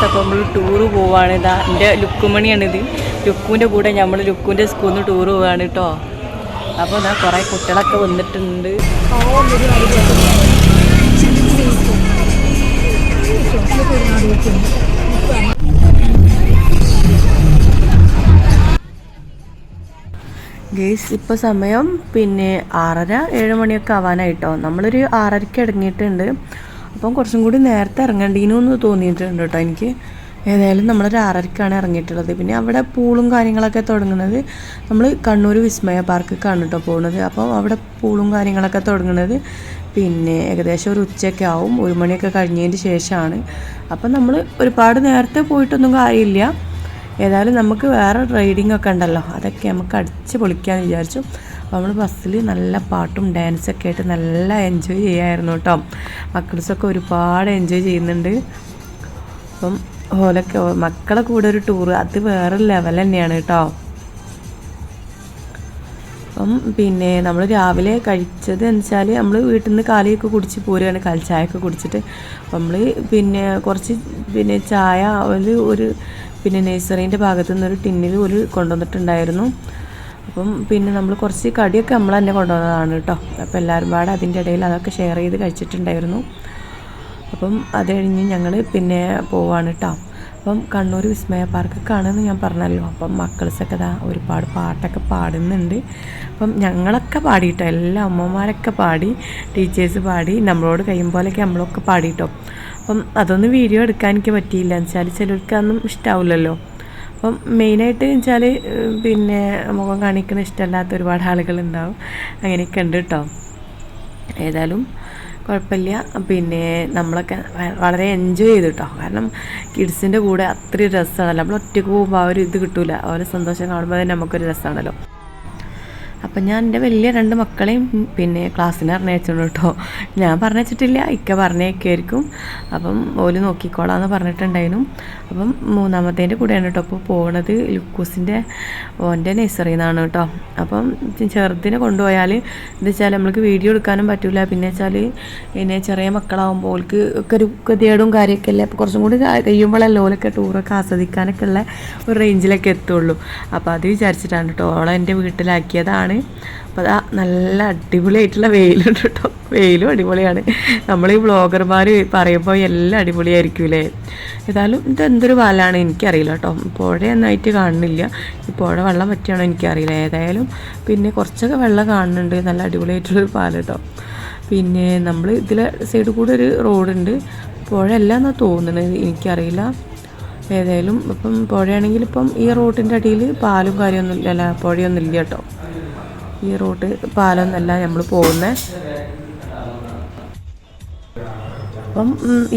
Guys അപ്പോൾ നമ്മൾ tour പോവാണ്. ഇതാ എന്റെ ലുക്കുമണിയാണിത്. ലുക്കുവിന്റെ കൂടെ നമ്മൾ ലുക്കുവിന്റെ സ്കൂളിൽ നിന്ന് ടൂറ് പോവാണ് കേട്ടോ അപ്പോൾ ഇതാ കുറേ കുട്ടികളൊക്കെ വന്നിട്ടുണ്ട്. ഗേസ് ഇപ്പോൾ സമയം പിന്നെ ആറര ഏഴ് മണിയൊക്കെ ആവാനായിട്ടോ. നമ്മളൊരു ആറരയ്ക്ക് ഇറങ്ങിയിട്ടുണ്ട്. അപ്പം കുറച്ചും കൂടി നേരത്തെ ഇറങ്ങണ്ടീനു എന്ന് തോന്നിയിട്ടുണ്ട് കേട്ടോ എനിക്ക്. ഏതായാലും നമ്മളൊരു ആറരക്കാണ് ഇറങ്ങിയിട്ടുള്ളത്. പിന്നെ അവിടെ പൂളും കാര്യങ്ങളൊക്കെ തുടങ്ങുന്നത് നമ്മൾ കണ്ണൂർ വിസ്മയ പാർക്കിലേക്കാണ് കേട്ടോ പോകുന്നത് അപ്പോൾ അവിടെ പൂളും കാര്യങ്ങളൊക്കെ തുടങ്ങുന്നത് പിന്നെ ഏകദേശം ഒരു ഉച്ചയൊക്കെ ആവും. ഒരു മണിയൊക്കെ കഴിഞ്ഞതിന് ശേഷമാണ്. അപ്പം നമ്മൾ ഒരുപാട് നേരത്തെ പോയിട്ടൊന്നും കാര്യമില്ല. ഏതായാലും നമുക്ക് വേറെ റൈഡിംഗ് ഒക്കെ ഉണ്ടല്ലോ. അതൊക്കെ നമുക്ക് അടിച്ച് പൊളിക്കാമെന്ന് വിചാരിച്ചു. നമ്മൾ ബസ്സിൽ നല്ല പാട്ടും ഡാൻസൊക്കെ ആയിട്ട് നല്ല എൻജോയ് ചെയ്യായിരുന്നു കേട്ടോ മക്കൾസൊക്കെ ഒരുപാട് എൻജോയ് ചെയ്യുന്നുണ്ട്. അപ്പം ഓലൊക്കെ മക്കളെ കൂടെ ഒരു ടൂറ് അത് വേറെ ലെവൽ തന്നെയാണ് കേട്ടോ അപ്പം പിന്നെ നമ്മൾ രാവിലെ കഴിച്ചത് എന്ന് വെച്ചാൽ നമ്മൾ വീട്ടിൽ നിന്ന് കാലിയൊക്കെ കുടിച്ച് പോരുകയാണ് കാൽച്ചായൊക്കെ കുടിച്ചിട്ട് അപ്പം നമ്മൾ പിന്നെ കുറച്ച് പിന്നെ ചായ ഒരു ഒരു പിന്നെ നഴ്സറീന്റെ ഭാഗത്തു നിന്നൊരു ടിന്നിൽ ഒരു കൊണ്ടുവന്നിട്ടുണ്ടായിരുന്നു. അപ്പം പിന്നെ നമ്മൾ കുറച്ച് കടിയൊക്കെ നമ്മൾ തന്നെ കൊണ്ടുവന്നതാണ് കേട്ടോ. അപ്പോൾ എല്ലാവരും പാടെ അതിന്റെ ഇടയിൽ അതൊക്കെ ഷെയർ ചെയ്ത് കഴിച്ചിട്ടുണ്ടായിരുന്നു. അപ്പം അത് കഴിഞ്ഞ് ഞങ്ങൾ പിന്നെ പോവാണ് കേട്ടോ. അപ്പം കണ്ണൂർ വിസ്മയ പാർക്കൊക്കെയാണെന്ന് ഞാൻ പറഞ്ഞല്ലോ. അപ്പം മക്കൾസൊക്കെ ഇതാ ഒരുപാട് പാട്ടൊക്കെ പാടുന്നുണ്ട്. അപ്പം ഞങ്ങളൊക്കെ പാടിയിട്ടോ എല്ലാ അമ്മമാരൊക്കെ പാടി ടീച്ചേഴ്സ് പാടി നമ്മളോട് കഴിയും പോലെയൊക്കെ നമ്മളൊക്കെ പാടിയിട്ടോ അപ്പം അതൊന്നും വീഡിയോ എടുക്കാൻ എനിക്ക് പറ്റിയില്ല. എന്ന് വെച്ചാൽ ചിലർക്ക് അതൊന്നും ഇഷ്ടാവില്ലല്ലോ. അപ്പം മെയിനായിട്ട് വെച്ചാൽ പിന്നെ മുഖം കാണിക്കുന്ന ഇഷ്ടമല്ലാത്ത ഒരുപാട് ആളുകളുണ്ടാവും. അങ്ങനെയൊക്കെ ഉണ്ട് കേട്ടോ ഏതായാലും കുഴപ്പമില്ല. പിന്നെ നമ്മളൊക്കെ വളരെ എൻജോയ് ചെയ്തു കേട്ടോ കാരണം കിഡ്സിന്റെ കൂടെ അത്രയും രസമാണല്ലോ നമ്മൾ ഒറ്റയ്ക്ക് പോകുമ്പോൾ ആ ഒരു ഇത് കിട്ടില്ല ഒരു സന്തോഷം കാണുമ്പോൾ തന്നെ നമുക്കൊരു രസമാണല്ലോ അപ്പം ഞാൻ എന്റെ വലിയ രണ്ട് മക്കളെയും പിന്നെ ക്ലാസ്സിന് പറഞ്ഞയച്ചിട്ടുണ്ട് കേട്ടോ. ഞാൻ പറഞ്ഞിട്ടില്ല ഇക്ക പറഞ്ഞേക്കായിരിക്കും അപ്പം ഓൽ നോക്കിക്കോളാന്ന് പറഞ്ഞിട്ടുണ്ടായിരുന്നു. അപ്പം മൂന്നാമത്തേന്റെ കൂടെയാണ് കേട്ടോ. അപ്പോൾ പോണത് ലുക്കൂസിന്റെ ഓന്റെ നഴ്സറിയിൽ നിന്നാണ് കേട്ടോ. അപ്പം ചെറുതിനെ കൊണ്ടുപോയാൽ എന്താ വെച്ചാൽ നമ്മൾക്ക് വീഡിയോ എടുക്കാനും പറ്റില്ല പിന്നെ വെച്ചാൽ പിന്നെ ചെറിയ മക്കളാകുമ്പോൾ ഓൾക്ക് ഒക്കെ ഒരു ഗതികേടും കാര്യമൊക്കെ അല്ലേ? അപ്പോൾ കുറച്ചും കൂടി കഴിയുമ്പോഴല്ലേ ഓലൊക്കെ ടൂറൊക്കെ ആസ്വദിക്കാനൊക്കെ ഉള്ള ഒരു റേഞ്ചിലൊക്കെ എത്തുള്ളൂ. അപ്പോൾ അത് വിചാരിച്ചിട്ടാണ് കേട്ടോ. ഓളെ എന്റെ വീട്ടിലാക്കിയതാണ്. അപ്പോൾ അതാ നല്ല അടിപൊളിയായിട്ടുള്ള വെയിലുണ്ട് കേട്ടോ വെയിലും അടിപൊളിയാണ്. നമ്മൾ ഈ ബ്ലോഗർമാർ പറയുമ്പോൾ എല്ലാം അടിപൊളിയായിരിക്കും അടിപൊളിയായിരിക്കൂലേ? ഏതായാലും ഇത് എന്തൊരു പാലാണ് എനിക്കറിയില്ല കേട്ടോ പുഴ നന്നായിട്ട് കാണുന്നില്ല. ഈ പുഴ വെള്ളം പറ്റിയാണോ എനിക്കറിയില്ല. ഏതായാലും പിന്നെ കുറച്ചൊക്കെ വെള്ളം കാണുന്നുണ്ട്. നല്ല അടിപൊളിയായിട്ടുള്ളൊരു പാൽ കേട്ടോ പിന്നെ നമ്മൾ ഇതിലെ സൈഡിൽ കൂടെ ഒരു റോഡുണ്ട്. പുഴയല്ല എന്നാണ് തോന്നുന്നത്. എനിക്കറിയില്ല. ഏതായാലും ഇപ്പം പുഴയാണെങ്കിൽ ഇപ്പം ഈ റോട്ടിന്റെ അടിയിൽ പാലും കാര്യമൊന്നും ഇല്ല അല്ല പുഴയൊന്നും ഇല്ല കേട്ടോ ഈ റോട്ട് പാലൊന്നല്ല നമ്മൾ പോകുന്നത് അപ്പം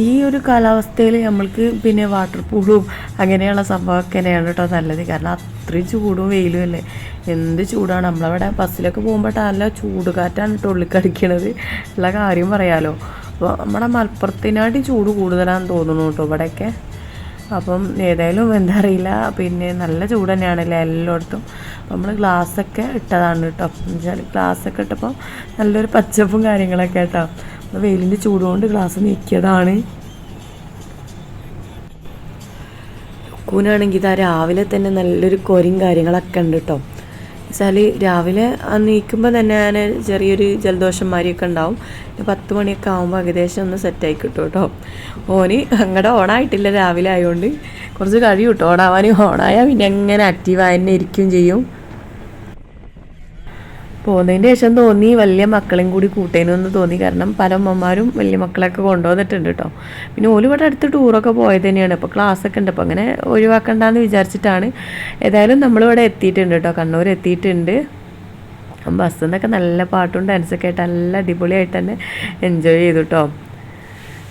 ഈ ഒരു കാലാവസ്ഥയിൽ നമ്മൾക്ക് പിന്നെ വാട്ടർ പൂളും അങ്ങനെയുള്ള സംഭവമൊക്കെ തന്നെയാണ് കേട്ടോ നല്ലത്. കാരണം അത്രയും ചൂടും വെയിലും അല്ലേ? എന്ത് ചൂടാണ്? നമ്മളവിടെ ബസ്സിലൊക്കെ പോകുമ്പോൾ നല്ല ചൂട് കാറ്റാണ് കേട്ടോ ഉള്ളിക്കടിക്കണത്. ഉള്ള കാര്യം പറയാമല്ലോ അപ്പോൾ നമ്മുടെ മലപ്പുറത്തിനാട്ടി ചൂട് കൂടുതലാണെന്ന് തോന്നുന്നു കേട്ടോ ഇവിടെയൊക്കെ. അപ്പം ഏതായാലും എന്താ അറിയില്ല. പിന്നെ നല്ല ചൂട് തന്നെയാണല്ലേ എല്ലായിടത്തും. നമ്മൾ ഗ്ലാസ്സൊക്കെ ഇട്ടതാണ് കേട്ടോ. എന്ന് വെച്ചാൽ ഗ്ലാസ്സൊക്കെ ഇട്ടപ്പോൾ നല്ലൊരു പച്ചപ്പും കാര്യങ്ങളൊക്കെ കേട്ടോ അപ്പം വെയിലിന്റെ ചൂട് കൊണ്ട് ഗ്ലാസ് നീക്കിയതാണ്. കൂനാണെങ്കിൽ ഇതാ രാവിലെ തന്നെ നല്ലൊരു കൊരിയും കാര്യങ്ങളൊക്കെ ഉണ്ട് കേട്ടോ. വെച്ചാൽ രാവിലെ നീക്കുമ്പോൾ തന്നെ ഞാൻ ചെറിയൊരു ജലദോഷം മാതിരിയൊക്കെ ഉണ്ടാവും. പത്ത് മണിയൊക്കെ ആകുമ്പോൾ ഏകദേശം ഒന്ന് സെറ്റായി കിട്ടും കേട്ടോ ഓന് അങ്ങടെ ഓണായിട്ടില്ല രാവിലെ ആയതുകൊണ്ട് കുറച്ച് കഴിയും കേട്ടോ ഓണാവാൻ ഓണായാൽ പിന്നെ എങ്ങനെ ആക്റ്റീവായി തന്നെ ഇരിക്കുകയും ചെയ്യും. പോകുന്നതിന്റെ ശേഷം തോന്നി വലിയ മക്കളെയും കൂടി കൂട്ടേനെന്ന് തോന്നി. കാരണം പല അമ്മമാരും വലിയ മക്കളൊക്കെ കൊണ്ടുവന്നിട്ടുണ്ട് കേട്ടോ പിന്നെ ഓൽ ഇവിടെ അടുത്ത് ടൂറൊക്കെ പോയത് തന്നെയാണ്. അപ്പോൾ ക്ലാസ്സൊക്കെ ഉണ്ട്. അപ്പോൾ അങ്ങനെ ഒഴിവാക്കണ്ടെന്ന് വിചാരിച്ചിട്ടാണ്. ഏതായാലും നമ്മളിവിടെ എത്തിയിട്ടുണ്ട് കേട്ടോ കണ്ണൂർ എത്തിയിട്ടുണ്ട്. ബസ്സിൽ നിന്നൊക്കെ നല്ല പാട്ടും ഡാൻസൊക്കെ ആയിട്ട് നല്ല അടിപൊളിയായിട്ട് തന്നെ എൻജോയ് ചെയ്തു കേട്ടോ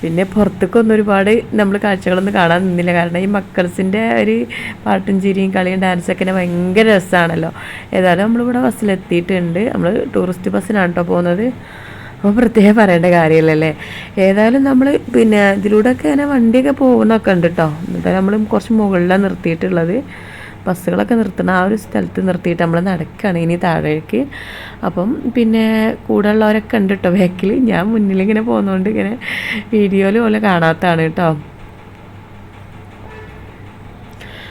പിന്നെ പുറത്തേക്കൊന്നും ഒരുപാട് നമ്മൾ കാഴ്ചകളൊന്നും കാണാൻ നിന്നില്ല. കാരണം ഈ മക്കൾസിന്റെ ഒരു പാട്ടും ചിരിയും കളിയും ഡാൻസൊക്കെ തന്നെ ഭയങ്കര രസമാണല്ലോ ഏതായാലും നമ്മളിവിടെ ബസ്സിലെത്തിയിട്ടുണ്ട് നമ്മൾ ടൂറിസ്റ്റ് ബസ്സിനാണ് കേട്ടോ പോകുന്നത്. അപ്പോൾ പ്രത്യേകം പറയേണ്ട കാര്യമില്ലല്ലേ? ഏതായാലും നമ്മൾ പിന്നെ ഇതിലൂടെയൊക്കെ ഇങ്ങനെ വണ്ടിയൊക്കെ പോകുന്നൊക്കെ ഉണ്ട് കേട്ടോ എന്നിട്ട് നമ്മൾ കുറച്ച് മുകളിലാണ് നിർത്തിയിട്ടുള്ളത്. ബസ്സുകളൊക്കെ നിർത്തുന്ന ആ ഒരു സ്ഥലത്ത് നിർത്തിയിട്ട് നമ്മൾ നടക്കുകയാണ് ഇനി താഴേക്ക്. അപ്പം പിന്നെ കൂടെ ഉള്ളവരൊക്കെ ഉണ്ട് കേട്ടോ ബാക്കിൽ ഞാൻ മുന്നിലിങ്ങനെ പോകുന്നതുകൊണ്ട് ഇങ്ങനെ വീഡിയോയിൽ പോലെ കാണാത്തതാണ് കേട്ടോ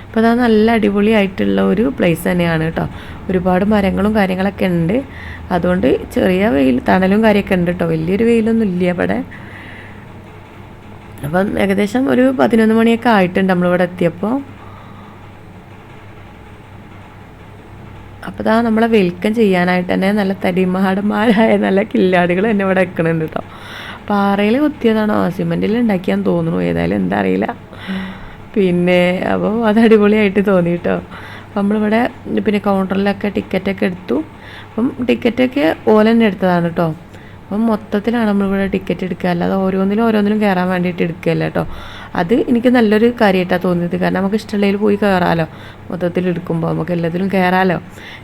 അപ്പോൾ അതാ നല്ല അടിപൊളിയായിട്ടുള്ള ഒരു പ്ലേസ് തന്നെയാണ് കേട്ടോ ഒരുപാട് മരങ്ങളും കാര്യങ്ങളൊക്കെ ഉണ്ട്. അതുകൊണ്ട് ചെറിയ വെയിൽ തണലും കാര്യമൊക്കെ ഉണ്ട് കേട്ടോ വലിയൊരു വെയിലൊന്നും ഇല്ല അവിടെ അപ്പം ഏകദേശം ഒരു പതിനൊന്ന് മണിയൊക്കെ ആയിട്ടുണ്ട് നമ്മളിവിടെ എത്തിയപ്പോൾ അപ്പോൾ ഇതാ നമ്മളെ വെൽക്കം ചെയ്യാനായിട്ട് തന്നെ നല്ല തടിമാടന്മാരായ നല്ല കില്ലാടികൾ തന്നെ ഇവിടെ വെക്കണുണ്ട് കേട്ടോ പാറയിൽ കുത്തിയതാണോ? സിമെന്റിൽ ഉണ്ടാക്കിയാന്ന് തോന്നുന്നു. ഏതായാലും എന്താ അറിയില്ല. പിന്നെ അപ്പോൾ അത് അടിപൊളിയായിട്ട് തോന്നി കേട്ടോ നമ്മളിവിടെ പിന്നെ കൗണ്ടറിലൊക്കെ ടിക്കറ്റൊക്കെ എടുത്തു. അപ്പം ടിക്കറ്റൊക്കെ ഓല തന്നെ എടുത്തതാണ് കേട്ടോ അപ്പം മൊത്തത്തിലാണ് നമ്മളിവിടെ ടിക്കറ്റ് എടുക്കുക. അല്ലാതെ ഓരോന്നിലും ഓരോന്നിലും കയറാൻ വേണ്ടിയിട്ട് എടുക്കുകയല്ല കേട്ടോ. അത് എനിക്ക് നല്ലൊരു കാര്യമായിട്ടാണ് തോന്നിയത്. കാരണം നമുക്ക് ഇഷ്ടമുള്ളതിൽ പോയി കയറാമല്ലോ മൊത്തത്തിൽ എടുക്കുമ്പോൾ നമുക്ക് എല്ലാത്തിലും കയറാമല്ലോ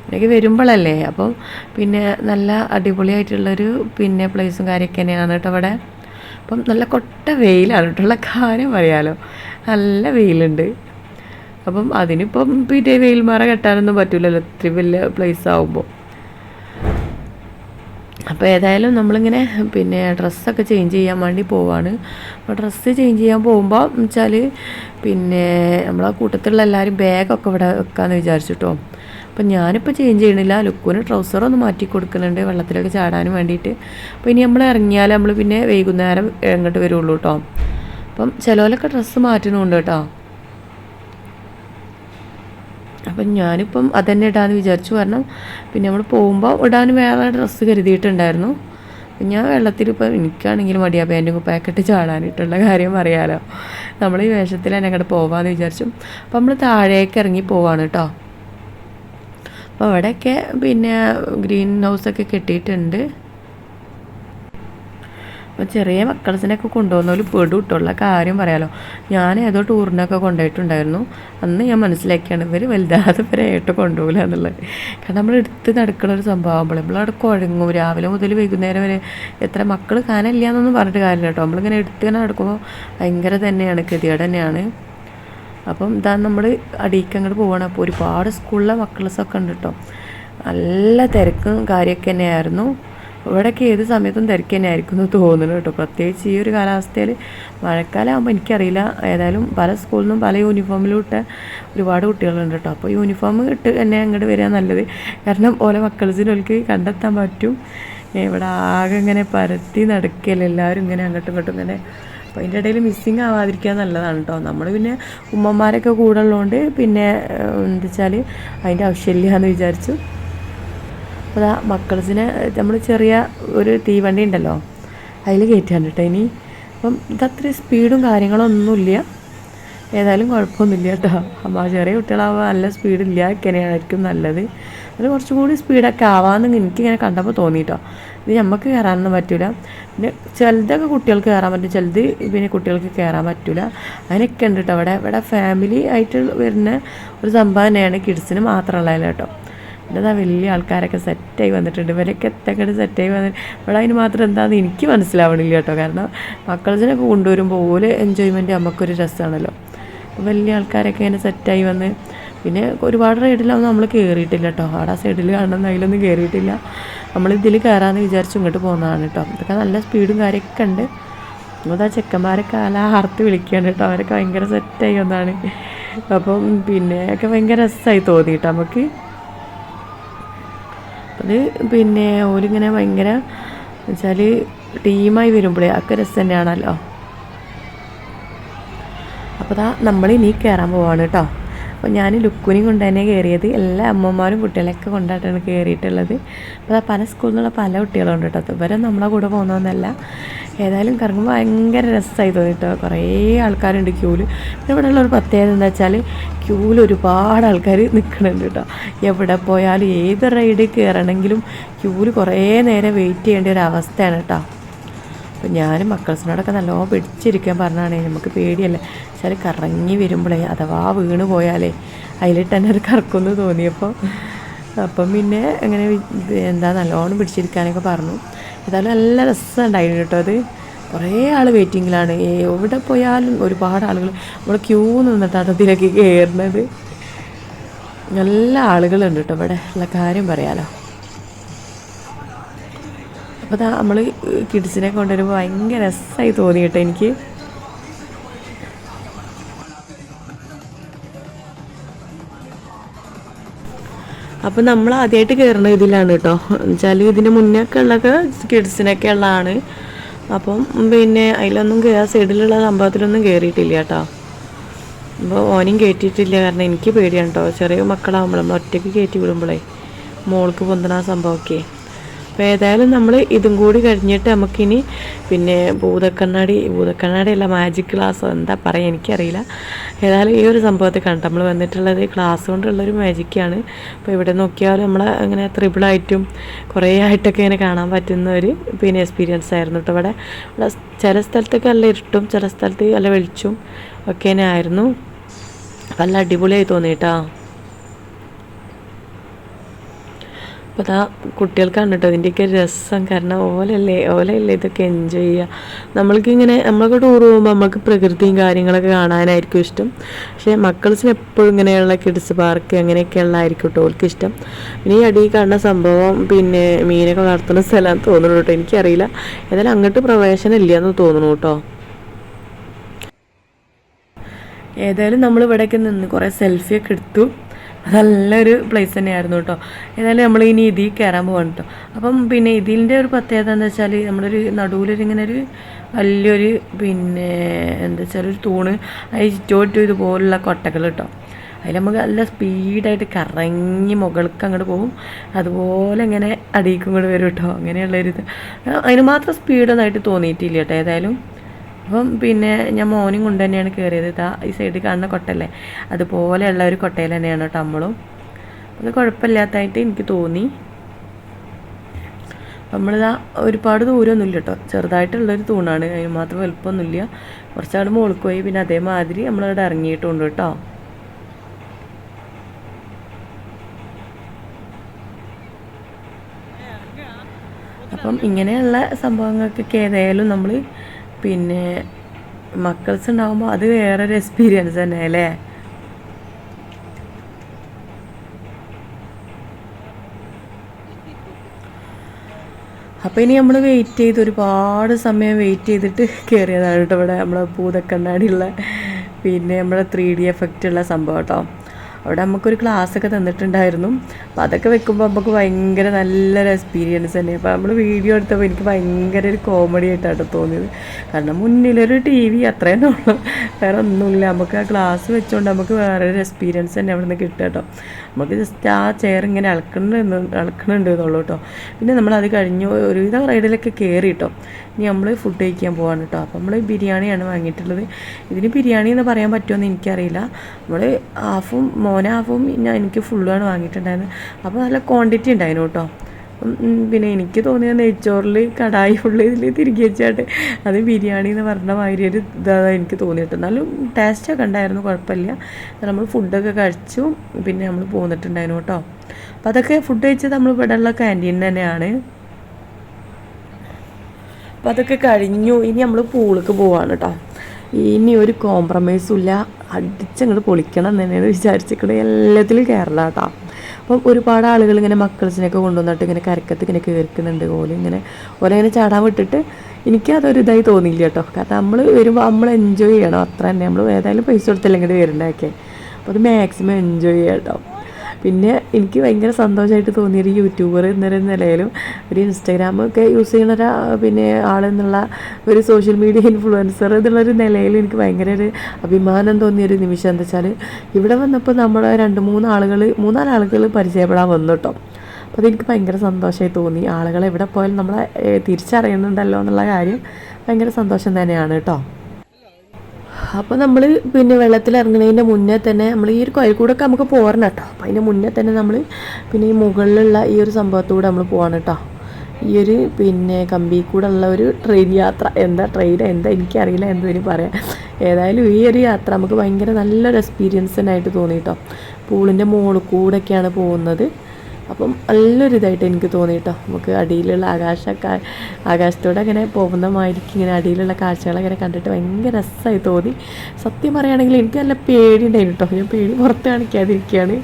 എനിക്ക് വരുമ്പോഴല്ലേ. അപ്പം പിന്നെ നല്ല അടിപൊളിയായിട്ടുള്ളൊരു പിന്നെ പ്ലേസും കാര്യമൊക്കെ തന്നെയാണ് കേട്ടോ അവിടെ അപ്പം നല്ല കൊട്ട വെയിലാണ് കേട്ടുള്ള കാര്യം പറയാമല്ലോ നല്ല വെയിലുണ്ട്. അപ്പം അതിനിപ്പം പിന്നെ വെയിൽമാറ കെട്ടാനൊന്നും പറ്റില്ലല്ലോ ഇത്രയും വലിയ പ്ലേസ് ആകുമ്പോൾ അപ്പോൾ ഏതായാലും നമ്മളിങ്ങനെ പിന്നെ ഡ്രസ്സൊക്കെ ചേഞ്ച് ചെയ്യാൻ വേണ്ടി പോവാണ്. അപ്പോൾ ഡ്രസ്സ് ചേഞ്ച് ചെയ്യാൻ പോകുമ്പോൾ വെച്ചാൽ പിന്നെ നമ്മളെ കൂട്ടത്തിലുള്ള എല്ലാവരും ബാഗൊക്കെ ഇവിടെ വെക്കാമെന്ന് വിചാരിച്ചിട്ടോ. അപ്പം ഞാനിപ്പോൾ ചേഞ്ച് ചെയ്യണില്ല. ലുക്കുവിന് ട്രൗസർ ഒന്ന് മാറ്റി കൊടുക്കുന്നുണ്ട് വെള്ളത്തിലൊക്കെ ചാടാനും വേണ്ടിയിട്ട്. അപ്പോൾ ഇനി നമ്മൾ ഇറങ്ങിയാൽ നമ്മൾ പിന്നെ വൈകുന്നേരം ഇങ്ങോട്ട് വരുള്ളൂ കേട്ടോ അപ്പം ചിലവരൊക്കെ ഡ്രസ്സ് മാറ്റണമുണ്ട് കേട്ടോ. അപ്പം ഞാനിപ്പം അതന്നെ ഇടാന്ന് വിചാരിച്ചു. കാരണം പിന്നെ നമ്മൾ പോകുമ്പോൾ ഇടാൻ വേറെ ഡ്രസ്സ് കരുതിയിട്ടുണ്ടായിരുന്നു. അപ്പം ഞാൻ വെള്ളത്തിൽ ഇപ്പം എനിക്കാണെങ്കിൽ മടിയാ പാന്റും പാക്കറ്റ് ചാടാനായിട്ടുള്ള കാര്യം അറിയാലോ. നമ്മൾ ഈ വേഷത്തിൽ തന്നെ അങ്ങോട്ട് പോവാമെന്ന് വിചാരിച്ചു. അപ്പം നമ്മൾ താഴേക്ക് ഇറങ്ങി പോവാണ് കേട്ടോ അപ്പോൾ അവിടെയൊക്കെ പിന്നെ ഗ്രീൻ ഹൗസൊക്കെ കെട്ടിയിട്ടുണ്ട്. അപ്പോൾ ചെറിയ മക്കൾസിനൊക്കെ കൊണ്ടുപോകുന്നവർ പെടും ഇട്ടുള്ള കാര്യം പറയാലോ. ഞാൻ ഏതോ ടൂറിനൊക്കെ കൊണ്ടുപോയിട്ടുണ്ടായിരുന്നു. അന്ന് ഞാൻ മനസ്സിലാക്കിയാണ് ഇവർ വലുതാതെ ഇവരായിട്ട് കൊണ്ടുപോകില്ല എന്നുള്ളത്. കാരണം നമ്മൾ എടുത്ത് നടക്കുന്ന ഒരു സംഭവമാകുമ്പോൾ നമ്മളവിടെ കുഴങ്ങും. രാവിലെ മുതൽ വൈകുന്നേരം വരെ എത്ര മക്കൾ കാനില്ല എന്നൊന്നും പറഞ്ഞിട്ട് കാര്യമില്ല കേട്ടോ. നമ്മളിങ്ങനെ എടുത്ത് ഇങ്ങനെ നടക്കുമ്പോൾ ഭയങ്കര തന്നെയാണ് ഗതികേട് തന്നെയാണ്. അപ്പം ഇതാ നമ്മൾ അടിയിക്ക് അങ്ങോട്ട് പോവാണ്. അപ്പോൾ ഒരുപാട് സ്കൂളിലെ മക്കൾസൊക്കെ ഉണ്ട് കേട്ടോ. നല്ല തിരക്കും കാര്യമൊക്കെ തന്നെയായിരുന്നു. ഇവിടെയൊക്കെ ഏത് സമയത്തും തിരക്ക് തന്നെ ആയിരിക്കും എന്ന് തോന്നുന്നു കേട്ടോ. പ്രത്യേകിച്ച് ഈ ഒരു കാലാവസ്ഥയിൽ മഴക്കാലം ആകുമ്പോൾ എനിക്കറിയില്ല. ഏതായാലും പല സ്കൂളിൽ നിന്നും പല യൂണിഫോമിലും ഇട്ട ഒരുപാട് കുട്ടികളുണ്ട് കേട്ടോ. അപ്പോൾ യൂണിഫോം ഇട്ട് തന്നെ അങ്ങോട്ട് വരിക നല്ലത്. കാരണം ഓരോ മക്കൾസിനൊക്കെ കണ്ടെത്താൻ പറ്റും. ഇവിടെ ആകെ ഇങ്ങനെ പരത്തി നടക്കല്ലേ. എല്ലാവരും ഇങ്ങനെ അങ്ങോട്ടും ഇങ്ങോട്ടും ഇങ്ങനെ. അപ്പോൾ അതിന്റെ ഇടയിൽ മിസ്സിങ് ആവാതിരിക്കാൻ നല്ലതാണ് കേട്ടോ. നമ്മൾ പിന്നെ ഉമ്മമാരൊക്കെ കൂടെ ഉള്ളതുകൊണ്ട് പിന്നെ എന്താ വെച്ചാൽ അതിന്റെ ആവശ്യമില്ല എന്ന് വിചാരിച്ചു. അപ്പോൾ ആ മക്കൾസിനെ നമ്മൾ ചെറിയ ഒരു തീവണ്ടി ഉണ്ടല്ലോ അതിൽ കയറ്റാൻ കേട്ടോ ഇനി. അപ്പം ഇതത്ര സ്പീഡും കാര്യങ്ങളൊന്നുമില്ല ഏതായാലും കുഴപ്പമൊന്നുമില്ല കേട്ടോ അമ്മ ചെറിയ കുട്ടികളാവുമ്പോൾ നല്ല സ്പീഡില്ല ഇങ്ങനെയായിരിക്കും നല്ലത്. അത് കുറച്ചും കൂടി സ്പീഡൊക്കെ ആവാമെന്ന് എനിക്കിങ്ങനെ കണ്ടപ്പോൾ തോന്നിയിട്ടോ ഇത് നമുക്ക് കയറാനൊന്നും പറ്റില്ല പിന്നെ ചിലതൊക്കെ കുട്ടികൾക്ക് കയറാൻ പറ്റും ചിലത് പിന്നെ കുട്ടികൾക്ക് കയറാൻ പറ്റില്ല അതിനൊക്കെ ഉണ്ട് കേട്ടോ അവിടെ ഇവിടെ ഫാമിലി ആയിട്ട് വരുന്ന ഒരു സംഭവം തന്നെയാണ് കിഡ്സിന് മാത്രമുള്ളതല്ല കേട്ടോ ഇതാ വലിയ ആൾക്കാരൊക്കെ സെറ്റായി വന്നിട്ടുണ്ട്. ഇവരൊക്കെ എത്തക്കട്ട് സെറ്റായി വന്നിട്ട് ഇവിടെ അതിന് മാത്രം എന്താണെന്ന് എനിക്ക് മനസ്സിലാവണില്ല കേട്ടോ. കാരണം മക്കൾസിനൊക്കെ കൊണ്ടുവരുമ്പോൾ ഓൽ എൻജോയ്മെന്റ് നമുക്കൊരു രസമാണല്ലോ വലിയ ആൾക്കാരൊക്കെ ഇങ്ങനെ സെറ്റായി വന്ന് പിന്നെ ഒരുപാട് റൈഡിലൊന്നും നമ്മൾ കയറിയിട്ടില്ല കേട്ടോ. അവിടെ ആ സൈഡിൽ കാണുന്ന അതിലൊന്നും കയറിയിട്ടില്ല നമ്മൾ ഇതിൽ കയറാമെന്ന് വിചാരിച്ച് ഇങ്ങോട്ട് പോകുന്നതാണ് കേട്ടോ. ഇതൊക്കെ നല്ല സ്പീഡും കാര്യമൊക്കെ ഉണ്ട് അതാ ചെക്കന്മാരൊക്കെ അല ഹർത്ത് വിളിക്കുകയാണ് കേട്ടോ. അവരൊക്കെ ഭയങ്കര സെറ്റായി വന്നാണ്. അപ്പം പിന്നെ ഒക്കെ ഭയങ്കര രസമായി തോന്നി കേട്ടോ. നമുക്ക് അത് പിന്നെ ഓരിങ്ങനെ ഭയങ്കര വെച്ചാൽ ടീമായി വരുമ്പോഴേ ഒക്കെ രസം തന്നെയാണല്ലോ അപ്പോൾ നമ്മളിനി കയറാൻ പോവാണ് കേട്ടോ അപ്പോൾ ഞാൻ ലുക്കുനെയും കൊണ്ട് തന്നെ കയറിയത്. എല്ലാ അമ്മമാരും കുട്ടികളെയൊക്കെ കൊണ്ടായിട്ടാണ് കയറിയിട്ടുള്ളത്. അപ്പോൾ പല സ്കൂളിൽ നിന്നുള്ള പല കുട്ടികളുണ്ട് കേട്ടോ. ഇവരെ നമ്മളെ കൂടെ പോകുന്നതെന്നല്ല ഏതായാലും കറങ്ങുമ്പോൾ ഭയങ്കര രസമായി തോന്നിട്ടോ കുറേ ആൾക്കാരുണ്ട് ക്യൂവിൽ. പിന്നെ ഇവിടെ ഉള്ള ഒരു പ്രത്യേകത എന്താ വെച്ചാൽ ക്യൂവിൽ ഒരുപാട് ആൾക്കാർ നിൽക്കുന്നുണ്ട് കേട്ടോ. എവിടെ പോയാലും ഏത് റൈഡ് കയറണമെങ്കിലും ക്യൂവിൽ കുറേ നേരം വെയിറ്റ് ചെയ്യേണ്ട ഒരു അവസ്ഥയാണ് കേട്ടോ. അപ്പം ഞാനും മക്കൾസിനോടൊക്കെ നല്ലോണം പിടിച്ചിരിക്കാൻ പറഞ്ഞാണേ നമുക്ക് പേടിയല്ലേ? ചില കറങ്ങി വരുമ്പോഴേ അഥവാ വീണ് പോയാലേ അതിലിട്ട് തന്നെ ഒരു കറക്കുമെന്ന് തോന്നിയപ്പോൾ അപ്പം പിന്നെ അങ്ങനെ എന്താ നല്ലോണം പിടിച്ചിരിക്കാനൊക്കെ പറഞ്ഞു. ഏതായാലും നല്ല രസമുണ്ടായിരുന്നു കേട്ടോ അത്. കുറേ ആൾ വെയിറ്റിങ്ങിലാണ്. എവിടെ പോയാലും ഒരുപാട് ആളുകൾ നമ്മൾ ക്യൂ നിന്നിട്ടാണ് അതിലേക്ക് കയറുന്നത് നല്ല ആളുകളുണ്ട് കേട്ടോ ഇവിടെ. ഉള്ള കാര്യം പറയാലോ. അപ്പോൾ അതാ നമ്മൾ കിഡ്സിനെ കൊണ്ടുവരുമ്പോൾ ഭയങ്കര രസമായി തോന്നി കേട്ടോ എനിക്ക്. അപ്പോൾ നമ്മൾ ആദ്യമായിട്ട് കയറുന്ന ഇതിലാണ് കേട്ടോ. എന്നുവെച്ചാൽ ഇതിന് മുന്നേ ഒക്കെ ഉള്ളതൊക്കെ കിഡ്സിനൊക്കെ ഉള്ളതാണ്. അപ്പം പിന്നെ അതിലൊന്നും ആ സൈഡിലുള്ള സംഭവത്തിലൊന്നും കയറിയിട്ടില്ല കേട്ടോ. അപ്പോൾ ഓനും കയറ്റിയിട്ടില്ല കാരണം എനിക്ക് പേടിയാണ് കേട്ടോ. ചെറിയ മക്കളാകുമ്പോൾ നമ്മൾ ഒറ്റയ്ക്ക് കയറ്റി വിടുമ്പോഴേ മോൾക്ക് പൊന്തണ സംഭവമൊക്കെ. അപ്പോൾ ഏതായാലും നമ്മൾ ഇതും കൂടി കഴിഞ്ഞിട്ട് നമുക്കിനി പിന്നെ ഭൂതക്കണ്ണാടി ഭൂതക്കണ്ണാടി അല്ല മാജിക് ക്ലാസ് എന്താ പറയുക എനിക്കറിയില്ല. ഏതായാലും ഈ ഒരു സംഭവത്തെ കണ്ടു നമ്മൾ വന്നിട്ടുള്ളത് ക്ലാസ് കൊണ്ടുള്ളൊരു മാജിക്കാണ് അപ്പോൾ ഇവിടെ നോക്കിയാൽ നമ്മൾ അങ്ങനെ ത്രിബിളായിട്ടും കുറേ ആയിട്ടൊക്കെ ഇങ്ങനെ കാണാൻ പറ്റുന്ന ഒരു പിന്നെ എക്സ്പീരിയൻസ് ആയിരുന്നു കേട്ടോ ഇവിടെ. ഇവിടെ ചില സ്ഥലത്തൊക്കെ നല്ല ഇരുട്ടും ചില സ്ഥലത്ത് നല്ല വെളിച്ചും ഒക്കെ തന്നെ ആയിരുന്നു. നല്ല അടിപൊളിയായി തോന്നി കേട്ടോ അപ്പോൾ അതാ കുട്ടികൾക്കാണ് കേട്ടോ ഇതിന്റെയൊക്കെ രസം. കാരണം ഓലല്ലേ ഓലല്ലേ ഇതൊക്കെ എൻജോയ് ചെയ്യുക നമ്മൾക്ക് ഇങ്ങനെ നമ്മളൊക്കെ ടൂർ പോകുമ്പോൾ നമുക്ക് പ്രകൃതിയും കാര്യങ്ങളൊക്കെ കാണാനായിരിക്കും ഇഷ്ടം. പക്ഷേ മക്കൾസിന് എപ്പോഴും ഇങ്ങനെയുള്ള കിഡ്സ് പാർക്ക് അങ്ങനെയൊക്കെയുള്ളതായിരിക്കും കേട്ടോ ഓൾക്ക് ഇഷ്ടം. പിന്നെ ഈ അടിയിൽ കാണുന്ന സംഭവം പിന്നെ മീനൊക്കെ വളർത്തുന്ന സ്ഥലം തോന്നുന്നു കേട്ടോ എനിക്കറിയില്ല. ഏതായാലും അങ്ങോട്ട് പ്രവേശനം ഇല്ല എന്ന് തോന്നുന്നു കേട്ടോ ഏതായാലും നമ്മൾ ഇവിടെയൊക്കെ നിന്ന് കുറേ സെൽഫിയൊക്കെ എടുത്തു. നല്ലൊരു പ്ലേസ് തന്നെയായിരുന്നു കേട്ടോ ഏതായാലും നമ്മൾ ഇനി ഇതിൽ കയറാൻ പോകണം കേട്ടോ അപ്പം പിന്നെ ഇതിന്റെ ഒരു പ്രത്യേകത എന്താ വെച്ചാൽ നമ്മളൊരു നടുവിലൊരു ഇങ്ങനെ ഒരു വലിയൊരു പിന്നെ എന്താ വെച്ചാൽ ഒരു തൂണ് അതിൽ ചുറ്റോട്ടും ഇതുപോലുള്ള കൊട്ടകൾ കേട്ടോ അതിൽ നമുക്ക് നല്ല സ്പീഡായിട്ട് കറങ്ങി മുകൾക്ക് അങ്ങോട്ട് പോകും അതുപോലെ ഇങ്ങനെ അടിയിക്കും കൂടെ വരും കേട്ടോ അങ്ങനെയുള്ളൊരിത് അതിന് മാത്രം സ്പീഡൊന്നായിട്ട് തോന്നിയിട്ടില്ല കേട്ടോ ഏതായാലും അപ്പം പിന്നെ ഞാൻ മോർണിംഗ് കൊണ്ട് തന്നെയാണ് കയറിയത് ഇതാ ഈ സൈഡിൽ കാണുന്ന കൊട്ടല്ലേ അതുപോലെയുള്ള ഒരു കൊട്ടയിൽ തന്നെയാണ് കേട്ടോ നമ്മളും. അത് കുഴപ്പമില്ലാത്തതായിട്ട് എനിക്ക് തോന്നി. നമ്മളിതാ ഒരുപാട് ദൂരമൊന്നുമില്ല കേട്ടോ. ചെറുതായിട്ടുള്ളൊരു തൂണാണ്. അതിന് മാത്രം വലുപ്പമൊന്നുമില്ല. കുറച്ചവിടെ മുകളിൽ പോയി. പിന്നെ അതേമാതിരി നമ്മളവിടെ ഇറങ്ങിയിട്ടുണ്ട് കേട്ടോ. അപ്പം ഇങ്ങനെയുള്ള സംഭവങ്ങൾക്കൊക്കെ ഏതായാലും നമ്മൾ പിന്നെ മക്കൾസ് ഉണ്ടാകുമ്പോൾ അത് വേറൊരു എക്സ്പീരിയൻസ് തന്നെ അല്ലേ? അപ്പോൾ ഇനി നമ്മൾ വെയിറ്റ് ചെയ്ത് ഒരുപാട് സമയം വെയിറ്റ് ചെയ്തിട്ട് കയറിയതാണ് കേട്ടോ ഇവിടെ നമ്മളെ ഭൂതക്കണ്ണാടിയുള്ള പിന്നെ നമ്മളെ ത്രീ ഡി എഫക്റ്റ് ഉള്ള സംഭവം കേട്ടോ. അവിടെ നമുക്കൊരു ഒക്കെ തന്നിട്ടുണ്ടായിരുന്നു. അപ്പോൾ അതൊക്കെ വെക്കുമ്പോൾ നമുക്ക് ഭയങ്കര നല്ലൊരു എക്സ്പീരിയൻസ് തന്നെ. അപ്പോൾ നമ്മൾ വീഡിയോ എടുത്തപ്പോൾ എനിക്ക് ഭയങ്കര ഒരു കോമഡി ആയിട്ടാണ് തോന്നിയത്. കാരണം മുന്നിലൊരു ടി വി അത്രയും ഉള്ളൂ. വേറെ ഒന്നുമില്ല. നമുക്ക് ആ ക്ലാസ് വെച്ചുകൊണ്ട് നമുക്ക് വേറൊരു എക്സ്പീരിയൻസ് തന്നെ അവിടെ നിന്ന് കിട്ടുക കേട്ടോ. നമുക്ക് ജസ്റ്റ് ആ ചെയർ ഇങ്ങനെ ഇളക്കുന്നുണ്ട് ഇളക്കുന്നുണ്ട് എന്നുള്ളൂ കേട്ടോ പിന്നെ നമ്മൾ അത് കഴിഞ്ഞു ഒരുവിധം റൈഡിലൊക്കെ കയറി കേട്ടോ ഇനി നമ്മൾ ഫുഡ് കഴിക്കാൻ പോവാണ് കേട്ടോ അപ്പോൾ നമ്മൾ ബിരിയാണിയാണ് വാങ്ങിയിട്ടുള്ളത്. ഇതിന് ബിരിയാണി എന്ന് പറയാൻ പറ്റുമോ എന്ന് എനിക്കറിയില്ല നമ്മൾ ഹാഫും മോന ഹാഫും പിന്നെ എനിക്ക് ഫുള്ളുമാണ് വാങ്ങിയിട്ടുണ്ടായിരുന്നത് അപ്പോൾ നല്ല ക്വാണ്ടിറ്റി ഉണ്ടായിരുന്നു കേട്ടോ പിന്നെ എനിക്ക് തോന്നിയ നെയ്ച്ചോറിൽ കടായി ഫുള്ള് ഇതിൽ തിരികെ വെച്ചാട്ട് അത് ബിരിയാണി എന്ന് പറഞ്ഞ മാതിരി ഒരു ഇതാണ് എനിക്ക് തോന്നിയിട്ട് എന്നാലും ടേസ്റ്റൊക്കെ ഉണ്ടായിരുന്നു കുഴപ്പമില്ല. നമ്മൾ ഫുഡൊക്കെ കഴിച്ചു പിന്നെ നമ്മൾ പോന്നിട്ടുണ്ടായിരുന്നു കേട്ടോ. അപ്പോൾ അതൊക്കെ ഫുഡ് കഴിച്ചത് നമ്മൾ ഇവിടെ ഉള്ള ക്യാന്റീൻ തന്നെയാണ്. അപ്പോൾ അതൊക്കെ കഴിഞ്ഞു. ഇനി നമ്മൾ പൂളിക്ക് പോവാണ് കേട്ടോ. ഇനി ഒരു കോംപ്രമൈസും ഇല്ല. അടിച്ചങ്ങോട്ട് പൊളിക്കണം എന്ന് തന്നെയാണ് വിചാരിച്ചിരിക്കുന്നത് എല്ലാത്തിലും കേരള കേട്ടോ. അപ്പം ഒരുപാട് ആളുകൾ ഇങ്ങനെ മക്കൾസിനൊക്കെ കൊണ്ടുവന്നിട്ട് ഇങ്ങനെ കരക്കത്ത് ഇങ്ങനെ കയറിക്കുന്നുണ്ട് ഓൽ ഇങ്ങനെ ഓലെ ഇങ്ങനെ ചാടാൻ വിട്ടിട്ട് എനിക്ക് അതൊരു ഇതായി തോന്നിയില്ല കേട്ടോ. കാരണം നമ്മൾ വരുമ്പോൾ നമ്മൾ എൻജോയ് ചെയ്യണം. അത്ര തന്നെ. നമ്മൾ ഏതായാലും പൈസ കൊടുത്തില്ലെങ്കിൽ വരുന്നതൊക്കെ അപ്പോൾ അത് മാക്സിമം എൻജോയ് ചെയ്യാം കേട്ടോ. പിന്നെ എനിക്ക് ഭയങ്കര സന്തോഷമായിട്ട് തോന്നിയ ഒരു യൂട്യൂബർ എന്നൊരു നിലയിലും ഒരു ഇൻസ്റ്റാഗ്രാം ഒക്കെ യൂസ് ചെയ്യുന്ന ഒരു പിന്നെ ആളെന്നുള്ള ഒരു സോഷ്യൽ മീഡിയ ഇൻഫ്ലുവൻസർ എന്നുള്ളൊരു നിലയിൽ എനിക്ക് ഭയങ്കര ഒരു അഭിമാനം തോന്നിയൊരു നിമിഷം എന്താ വെച്ചാൽ ഇവിടെ വന്നപ്പോൾ നമ്മളെ രണ്ട് മൂന്ന് ആളുകൾ മൂന്നാൽ ആളുകൾ പരിചയപ്പെടാൻ വന്നു കേട്ടോ അപ്പോൾ അതെനിക്ക് ഭയങ്കര സന്തോഷമായി തോന്നി. ആളുകൾ എവിടെ പോയാലും നമ്മളെ തിരിച്ചറിയുന്നുണ്ടല്ലോ എന്നുള്ള കാര്യം ഭയങ്കര സന്തോഷം തന്നെയാണ് കേട്ടോ അപ്പോൾ നമ്മൾ പിന്നെ വെള്ളത്തിൽ ഇറങ്ങുന്നതിന്റെ മുന്നേ തന്നെ നമ്മൾ ഈ ഒരു കോയൽക്കൂടൊക്കെ നമുക്ക് പോരണം കേട്ടോ. അപ്പോൾ അതിന്റെ മുന്നേ തന്നെ നമ്മൾ പിന്നെ ഈ മുകളിലുള്ള ഈ ഒരു സംഭവത്തൂടെ നമ്മൾ പോകണം കേട്ടോ. ഈ ഒരു പിന്നെ കമ്പി കൂടെ ഉള്ള ഒരു ട്രെയിൻ യാത്ര. എന്താ ട്രെയിൻ? എന്താ? എനിക്കറിയില്ല. എന്തോ ഇനി പറയാം. ഏതായാലും ഈ ഒരു യാത്ര നമുക്ക് ഭയങ്കര നല്ലൊരു എക്സ്പീരിയൻസ് തന്നെ ആയിട്ട് തോന്നി കേട്ടോ. പൂളിന്റെ മുകളിൽ കൂടെയൊക്കെയാണ് പോകുന്നത്. അപ്പം നല്ലൊരു ഇതായിട്ട് എനിക്ക് തോന്നി കേട്ടോ നമുക്ക് അടിയിലുള്ള ആകാശമൊക്കെ ആകാശത്തോടെ അങ്ങനെ പോകുന്ന മാതിരിക്ക് ഇങ്ങനെ അടിയിലുള്ള കാഴ്ചകളങ്ങനെ കണ്ടിട്ട് ഭയങ്കര രസമായി തോന്നി. സത്യം പറയുകയാണെങ്കിൽ എനിക്ക് നല്ല പേടിയുണ്ടായിരുന്നു കേട്ടോ. ഞാൻ പേടി പുറത്ത് കാണിക്കാതിരിക്കുകയാണ്.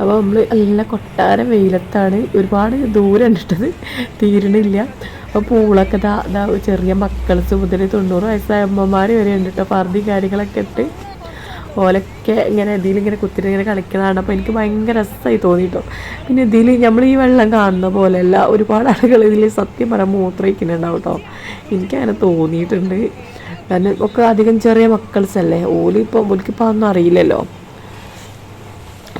അപ്പോൾ നമ്മൾ നല്ല കൊട്ടാരം വെയിലത്താണ് ഒരുപാട് ദൂരം ഉണ്ടിട്ടത് തീരണില്ല അപ്പോൾ പൂളൊക്കെ ദാ ചെറിയ മക്കൾസ് മുതൽ തൊണ്ണൂറ് വയസ്സായ അമ്മമാർ വരെ ഉണ്ട് കേട്ടോ. പറഞ്ഞ കാര്യങ്ങളൊക്കെ ഇട്ട്. ഓലൊക്കെ ഇങ്ങനെ ഇതിലിങ്ങനെ കുത്തിട്ട് ഇങ്ങനെ കളിക്കുന്നതാണ് അപ്പോൾ എനിക്ക് ഭയങ്കര രസമായി തോന്നിട്ടോ. പിന്നെ ഇതിൽ നമ്മൾ ഈ വെള്ളം കാണുന്ന പോലെയല്ല ഒരുപാട് ആളുകൾ ഇതിൽ സത്യം പറയാൻ മൂത്രയിക്കുന്നുണ്ടാവും കേട്ടോ എനിക്കങ്ങനെ തോന്നിയിട്ടുണ്ട്. കാരണം ഒക്കെ അധികം ചെറിയ മക്കൾസല്ലേ ഓലിപ്പോൾ ഓലിക്കിപ്പോൾ അതൊന്നും അറിയില്ലല്ലോ.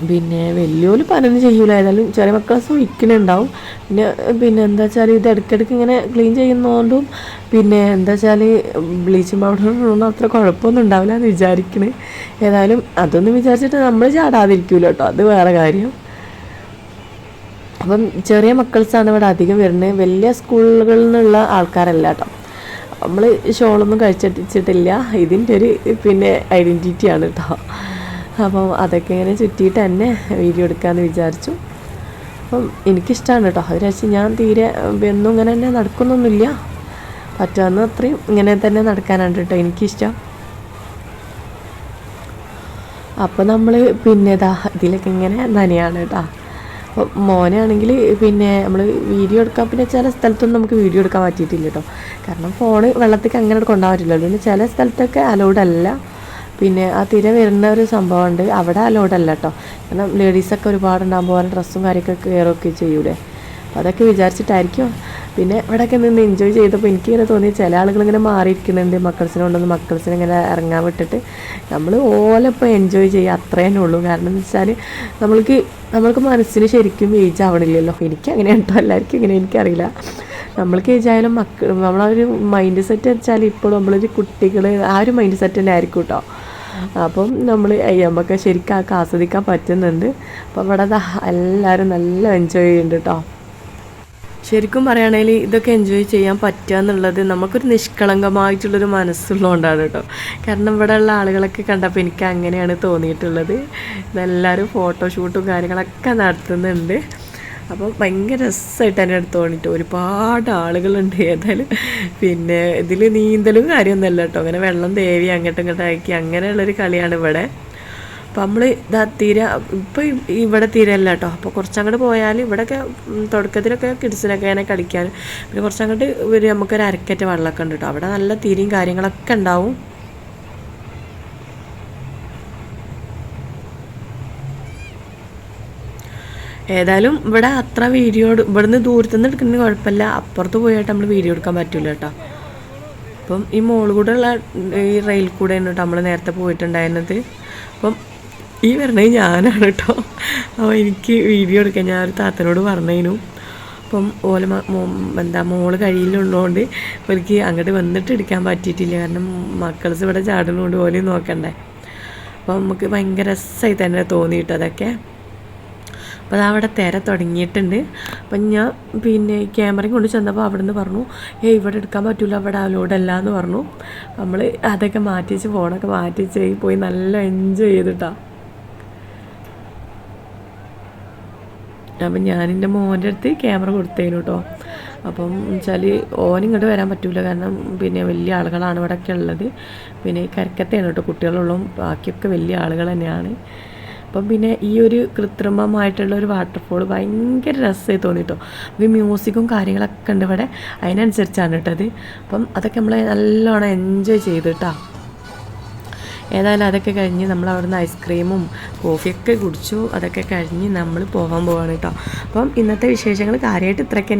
പിന്നെ വലിയൊരു പലതും ചെയ്യൂല. ഏതായാലും ചെറിയ മക്കളെ സൂഹിക്കുന്നുണ്ടാവും പിന്നെ പിന്നെ എന്താ വെച്ചാൽ ഇത് ഇടയ്ക്കിടയ്ക്ക് ഇങ്ങനെ ക്ലീൻ ചെയ്യുന്നതുകൊണ്ടും പിന്നെ എന്താ വെച്ചാൽ ബ്ലീച്ചിങ് പൗഡർ ഇടുന്ന അത്ര കുഴപ്പമൊന്നും ഉണ്ടാവില്ല എന്ന് വിചാരിക്കണേ. ഏതായാലും അതൊന്നും വിചാരിച്ചിട്ട് നമ്മൾ ചാടാതിരിക്കൂല കേട്ടോ അത് വേറെ കാര്യം. അപ്പം ചെറിയ മക്കൾസാണ് ഇവിടെ അധികം വരുന്നത്. വലിയ സ്കൂളുകളിൽ നിന്നുള്ള ആൾക്കാരല്ല കേട്ടോ നമ്മൾ ഷോളൊന്നും കഴിച്ചിട്ടില്ല. ഇതിന്റെ ഒരു പിന്നെ ഐഡന്റിറ്റിയാണ് കേട്ടോ അപ്പം അതൊക്കെ ഇങ്ങനെ ചുറ്റിയിട്ട് തന്നെ വീഡിയോ എടുക്കാമെന്ന് വിചാരിച്ചു. അപ്പം എനിക്കിഷ്ടമാണ് കേട്ടോ. അതിനനുസരിച്ച് ഞാൻ തീരെ എന്നും ഇങ്ങനെ തന്നെ നടക്കുന്നൊന്നുമില്ല. പറ്റാവുന്ന അത്രയും ഇങ്ങനെ തന്നെ നടക്കാനാണ് കേട്ടോ എനിക്കിഷ്ടം. അപ്പോൾ നമ്മൾ പിന്നെ ഇതാ ഇതിലൊക്കെ ഇങ്ങനെ നനയാണ് കേട്ടോ. അപ്പോൾ മോനാണെങ്കിൽ പിന്നെ നമ്മൾ വീഡിയോ എടുക്കാൻ പിന്നെ ചില സ്ഥലത്തൊന്നും നമുക്ക് വീഡിയോ എടുക്കാൻ പറ്റിയിട്ടില്ല കേട്ടോ. കാരണം ഫോൺ വെള്ളത്തേക്ക് അങ്ങനെ കൊണ്ടുപോകാൻ പിന്നെ ചില സ്ഥലത്തൊക്കെ അലൗഡ് അല്ല. പിന്നെ ആ തിര വരുന്ന ഒരു സംഭവമുണ്ട്. അവിടെ അലോഡല്ല കേട്ടോ കാരണം ലേഡീസൊക്കെ ഒരുപാടുണ്ടാകുമ്പോൾ പോലെ ഡ്രസ്സും കാര്യമൊക്കെ കയറുകയൊക്കെ ചെയ്യൂലേ. അതൊക്കെ വിചാരിച്ചിട്ടായിരിക്കും. പിന്നെ ഇവിടെയൊക്കെ നിന്ന് എൻജോയ് ചെയ്തപ്പോൾ എനിക്കിങ്ങനെ തോന്നി ചില ആളുകൾ ഇങ്ങനെ മാറിയിരിക്കുന്നുണ്ട്. മക്കൾസിനെ കൊണ്ടൊന്ന് മക്കൾസിനെ ഇങ്ങനെ ഇറങ്ങാൻ വിട്ടിട്ട്. നമ്മൾ ഓലപ്പോൾ എൻജോയ് ചെയ്യുക അത്രേ ഉള്ളൂ. കാരണം എന്ന് വെച്ചാൽ നമ്മൾക്ക് നമ്മൾക്ക് മനസ്സിന് ശരിക്കും ഏജ് ആവണില്ലല്ലോ. എനിക്ക് അങ്ങനെ കേട്ടോ എല്ലാവർക്കും ഇങ്ങനെ എനിക്കറിയില്ല. നമ്മൾക്ക് ഏജ് ആയാലും മക്കൾ നമ്മളൊരു മൈൻഡ് സെറ്റ് വെച്ചാൽ ഇപ്പോൾ നമ്മളൊരു കുട്ടികൾ ആ ഒരു മൈൻഡ് സെറ്റ് തന്നെ ആയിരിക്കും കേട്ടോ അപ്പം നമ്മൾ നമുക്ക് ശരിക്കും ആൾക്ക് ആസ്വദിക്കാൻ പറ്റുന്നുണ്ട്. അപ്പം ഇവിടെ എല്ലാവരും നല്ല എൻജോയ് ചെയ്യുന്നുണ്ട് കേട്ടോ ശരിക്കും പറയുകയാണെങ്കിൽ ഇതൊക്കെ എൻജോയ് ചെയ്യാൻ പറ്റുക എന്നുള്ളത് നമുക്കൊരു നിഷ്കളങ്കമായിട്ടുള്ളൊരു മനസ്സുള്ളതുകൊണ്ടാണ് കേട്ടോ കാരണം ഇവിടെ ഉള്ള ആളുകളൊക്കെ കണ്ടപ്പോൾ എനിക്ക് അങ്ങനെയാണ് തോന്നിയിട്ടുള്ളത്. ഇതെല്ലാവരും ഫോട്ടോഷൂട്ടും കാര്യങ്ങളൊക്കെ നടത്തുന്നുണ്ട്. അപ്പോൾ ഭയങ്കര രസമായിട്ട് എന്റെ അടുത്ത് തോന്നിയിട്ട് ഒരുപാട് ആളുകളുണ്ട് ഏതായാലും. പിന്നെ ഇതിൽ നീന്തലും കാര്യമൊന്നുമല്ല കേട്ടോ. അങ്ങനെ വെള്ളം ദേവി അങ്ങോട്ടും ഇങ്ങോട്ടും ആക്കി അങ്ങനെയുള്ളൊരു കളിയാണ് ഇവിടെ. അപ്പോൾ നമ്മൾ ഇതാ തീര ഇപ്പോൾ ഇവിടെ തീരല്ല കേട്ടോ. അപ്പോൾ കുറച്ചങ്ങോട്ട് പോയാൽ ഇവിടെയൊക്കെ തുടക്കത്തിലൊക്കെ കിഡ്സിനൊക്കെ ഇങ്ങനെ കളിക്കാൻ പിന്നെ കുറച്ചങ്ങോട്ട് ഒരു നമുക്കൊരു അരക്കറ്റ വെള്ളമൊക്കെ ഉണ്ട് കേട്ടോ. അവിടെ നല്ല തിരിയും കാര്യങ്ങളൊക്കെ ഉണ്ടാവും. ഏതായാലും ഇവിടെ അത്ര വീഡിയോ ഇവിടുന്ന് ദൂരത്തുനിന്ന് എടുക്കുന്നതിന് എടുക്കുന്നത് കുഴപ്പമില്ല. അപ്പുറത്ത് പോയിട്ട് നമ്മൾ വീഡിയോ എടുക്കാൻ പറ്റില്ല കേട്ടോ. അപ്പം ഈ മോൾ കൂടെ ഉള്ള ഈ റെയിൽ കൂടെയാണ് കേട്ടോ നമ്മൾ നേരത്തെ പോയിട്ടുണ്ടായിരുന്നത്. അപ്പം ഈ വരണത് ഞാനാണ് കേട്ടോ. അപ്പോൾ എനിക്ക് വീഡിയോ എടുക്കാൻ ഞാൻ ഒരു താത്തനോട് പറഞ്ഞതിനു അപ്പം ഓല മ- എന്താ മോൾ കഴിയിലുള്ളതുകൊണ്ട് എനിക്ക് അങ്ങോട്ട് വന്നിട്ട് എടുക്കാൻ പറ്റിയിട്ടില്ല. കാരണം മക്കൾസ് ഇവിടെ ചാടുന്നതുകൊണ്ട് ഓലെയും നോക്കണ്ടേ. അപ്പം നമുക്ക് ഭയങ്കര രസമായി തന്നെ തോന്നിയിട്ട് അതൊക്കെ അപ്പോൾ അവിടെ തിര തുടങ്ങിയിട്ടുണ്ട്. അപ്പം ഞാൻ പിന്നെ ക്യാമറയും കൊണ്ട് ചെന്നപ്പോൾ അവിടെ നിന്ന് പറഞ്ഞു ഏയ് ഇവിടെ എടുക്കാൻ പറ്റില്ല അവിടെ അലോഡ് അല്ല എന്ന് പറഞ്ഞു. നമ്മൾ അതൊക്കെ മാറ്റി വെച്ച് ഫോണൊക്കെ മാറ്റി വെച്ച് പോയി നല്ല എൻജോയ് ചെയ്തിട്ടാ. അപ്പം ഞാൻ എന്റെ മോന്റെ അടുത്ത് ക്യാമറ കൊടുത്തേനു കേട്ടോ അപ്പം വെച്ചാൽ ഓൻ ഇങ്ങോട്ട് വരാൻ പറ്റില്ല കാരണം പിന്നെ വലിയ ആളുകളാണ് ഇവിടെയൊക്കെ ഉള്ളത്. പിന്നെ കരക്കത്തേനു കേട്ടോ കുട്ടികളുള്ളതും. ബാക്കിയൊക്കെ വലിയ ആളുകൾ തന്നെയാണ്. അപ്പം പിന്നെ ഈ ഒരു കൃത്രിമമായിട്ടുള്ള ഒരു വാട്ടർഫോൾ ഭയങ്കര രസമായി തോന്നിട്ടോ. അപ്പം മ്യൂസിക്കും കാര്യങ്ങളൊക്കെ ഉണ്ട് ഇവിടെ. അതിനനുസരിച്ചാണ് കേട്ടത് അപ്പം അതൊക്കെ നമ്മൾ നല്ലോണം എൻജോയ് ചെയ്തിട്ടാ ഏതായാലും അതൊക്കെ കഴിഞ്ഞ് നമ്മൾ അവിടുന്ന് ഐസ്ക്രീമും കോഫിയൊക്കെ കുടിച്ചു. അതൊക്കെ കഴിഞ്ഞ് നമ്മൾ പോകാൻ പോവാണ് കേട്ടോ അപ്പം ഇന്നത്തെ വിശേഷങ്ങൾ കാര്യമായിട്ട് ഇത്രയൊക്കെ